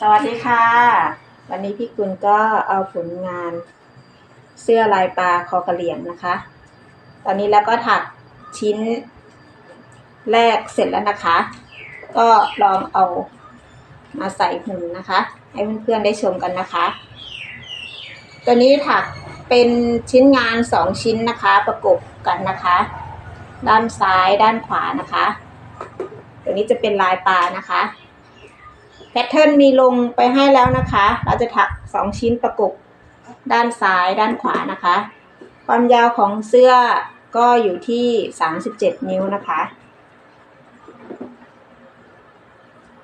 สวัสดีค่ะ วันนี้พี่กุลก็เอาผลงานเสื้อลายปลาคอกระเหลี่ยงนะคะ ตอนนี้แล้วก็ถักชิ้นแรกเสร็จแล้วนะคะ ก็ลองเอามาใส่หุ่นนะคะ ให้เพื่อนๆได้ชมกันนะคะ ตัวนี้ถักเป็นชิ้นงานสองชิ้นนะคะ ประกบกันนะคะ ด้านซ้ายด้านขวานะคะ ตัวนี้จะเป็นลายปลานะคะ พทเทิร์นมีลงไปให้แล้วนะคะ เราจะถักสองชิ้นประกบด้านซ้ายด้านขวานะคะ ความยาวของเสื้อก็อยู่ที่สามสิบเจ็ดนิ้วนะคะ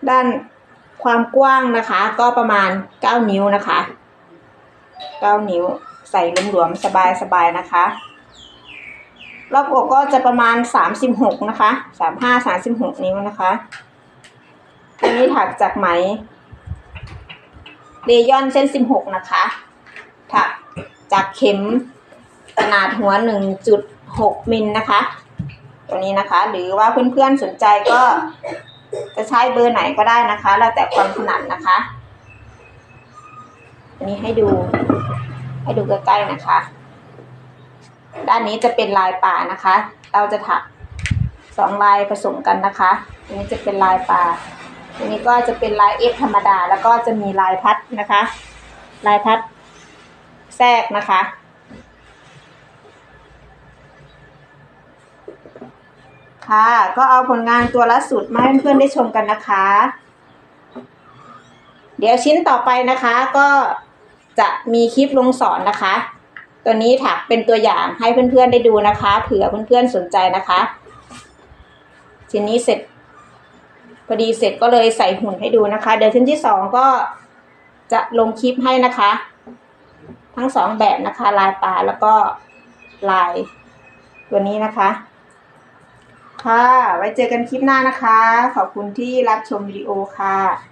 ด้านความกว้างนะคะ ก็ประมาณเก้านิ้วนะคะเก้านิ้วใส่หลวมๆสบายๆนะคะ รอบอกก็จะประมาณสามสิบหกนะคะสามห้าสามสิบหกนิ้วนะคะ นนี้ถักจากไหมเรยอนเส้นสิบหกนะคะ ถักจากเข็มขนาดหัวหนึ่งจุดหกมิลนะคะ ตัวนี้นะคะ หรือว่าเพื่อนๆสนใจก็จะใช้เบอร์ไหนก็ได้นะคะ แล้วแต่ความถนัดนะคะอันนี้ให้ดู ให้ดูใกล้ๆนะคะ ด้านนี้จะเป็นลายป่านะคะ เราจะถักสองลายผสมกันนะคะ อันนี้จะเป็นลายป่า อันนี้ก็จะเป็นลายเอฟธรรมดา แล้วก็จะมีลายพัดนะคะ ลายพัดแทรกนะคะ ค่ะ ก็เอาผลงานตัวละสุดมาให้เพื่อนๆได้ชมกันนะคะ เดี๋ยวชิ้นต่อไปนะคะก็จะมีคลิปลงสอนนะคะ ตัวนี้ถักเป็นตัวอย่างให้เพื่อนๆได้ดูนะคะ เผื่อเพื่อนๆสนใจนะคะ ชิ้นนี้เสร็จ พอดีเสร็จก็เลยใส่หุ่นให้ดูนะคะ เดี๋ยวชิ้นที่สองก็จะลงคลิปให้นะคะ ทั้งสองแบบนะคะ ลายปลาแล้วก็ลายตัวนี้นะคะ ค่ะ ไว้เจอกันคลิปหน้านะคะ ขอบคุณที่รับชมวิดีโอค่ะ